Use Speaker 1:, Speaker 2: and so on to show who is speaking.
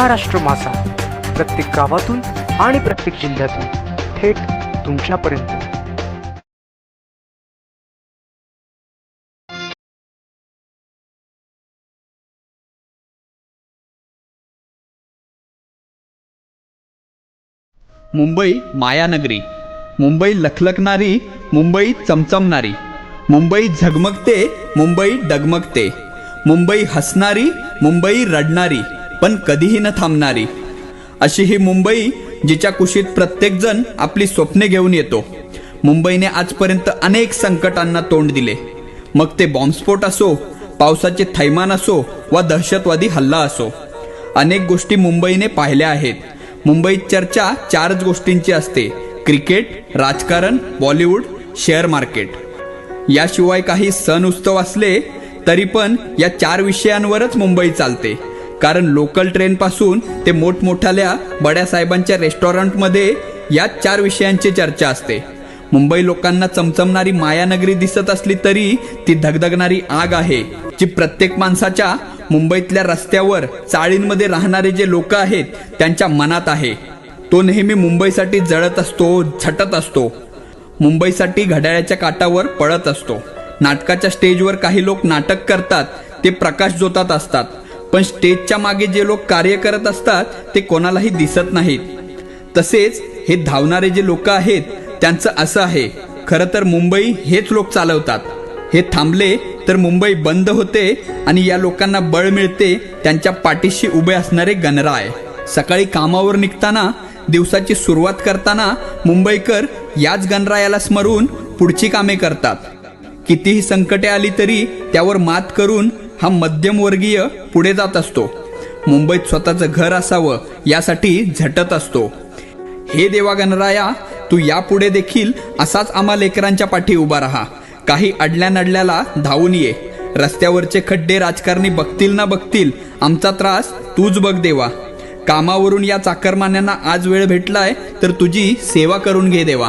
Speaker 1: महाराष्ट्र मासा प्रत्येक गावातून आणि प्रत्येक जिल्ह्यातून थेट तुमच्यापर्यंत.
Speaker 2: मुंबई मायानगरी. मुंबई लखलखणारी मुंबई चमचमणारी. मुंबई झगमगते मुंबई डगमगते. मुंबई हसणारी मुंबई रडणारी. पण कधीही न थांबणारी. अशी ही मुंबई जिच्या कुशीत प्रत्येकजण आपली स्वप्ने घेऊन येतो. मुंबईने आजपर्यंत अनेक संकटांना तोंड दिले. मग ते बॉम्बस्फोट असो पावसाचे थैमान असो वा दहशतवादी हल्ला असो अनेक गोष्टी मुंबईने पाहिल्या आहेत. मुंबईत चर्चा चारच गोष्टींची असते. क्रिकेट राजकारण बॉलिवूड शेअर मार्केट. याशिवाय काही सण उत्सव असले तरी पण या चार विषयांवरच मुंबई चालते. कारण लोकल ट्रेनपासून ते मोठमोठाल्या बड्या साहेबांच्या रेस्टॉरंटमध्ये या चार विषयांची चर्चा असते. मुंबई लोकांना चमचमणारी मायानगरी दिसत असली तरी ती धगधगणारी आग आहे जी प्रत्येक माणसाच्या मुंबईतल्या रस्त्यावर चाळींमध्ये राहणारे जे लोक आहेत त्यांच्या मनात आहे. तो नेहमी मुंबईसाठी जळत असतो झटत असतो. मुंबईसाठी घड्याळ्याच्या काटावर पळत असतो. नाटकाच्या स्टेजवर काही लोक नाटक करतात ते प्रकाश जोतात असतात. पण स्टेजच्या मागे जे लोक कार्य करत असतात ते कोणालाही दिसत नाहीत. तसेच हे धावणारे जे लोक आहेत त्यांचं असं आहे खरं तर मुंबई हेच लोक चालवतात. हे थांबले तर मुंबई बंद होते आणि या लोकांना बळ मिळते त्यांच्या पाठीशी उभे असणारे गणराय. सकाळी कामावर निघताना दिवसाची सुरुवात करताना मुंबईकर याच गणरायाला स्मरून पुढची कामे करतात. कितीही संकटे आली तरी त्यावर मात करून हा मध्यमवर्गीय पुढे जात असतो. मुंबईत स्वतःचं घर असावं यासाठी झटत असतो. हे देवा गणराया तू यापुढे देखील असाच आम्हा लेकरांच्या पाठी उभा राहा. काही अडल्या नडल्याला धावून ये. रस्त्यावरचे खड्डे राजकारणी बघतील ना बघतील आमचा त्रास तूच बघ देवा. कामावरून या चाकरमान्यांना आज वेळ भेटलाय तर तुझी सेवा करून घे देवा.